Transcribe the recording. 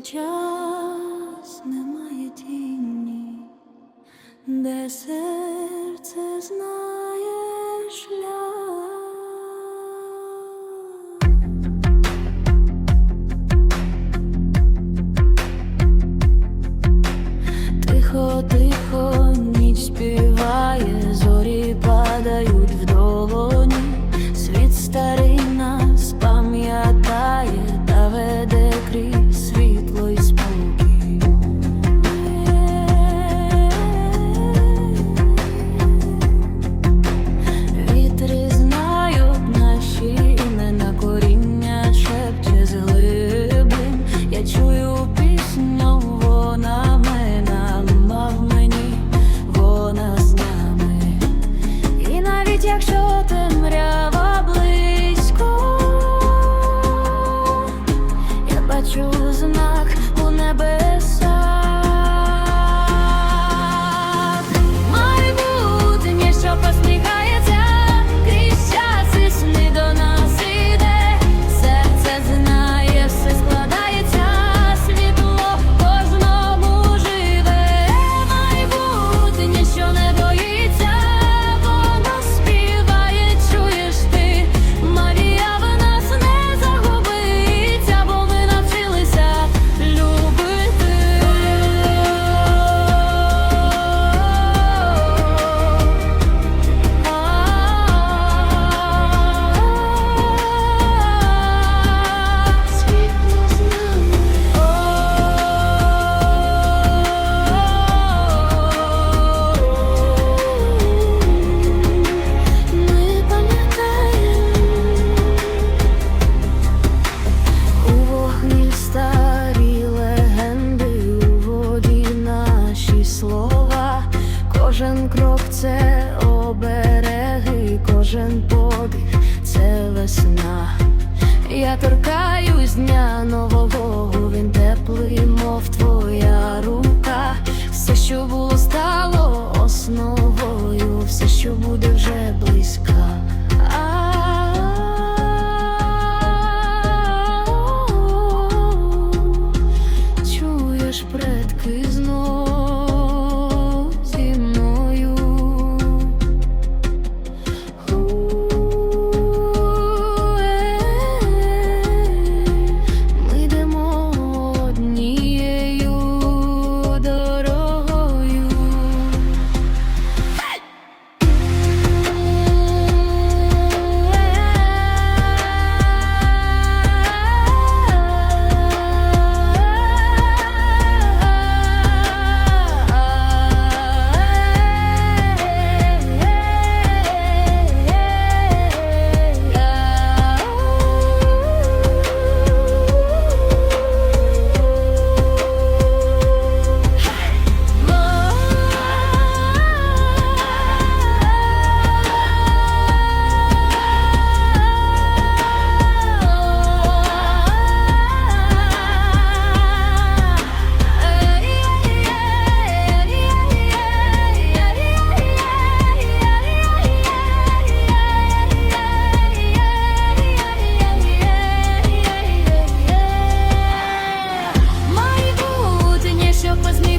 Прийде час, немає тіні, де се. якщо ти крок, це обереги, кожен подих, це весна. Я торкаюсь дня нового. up with me.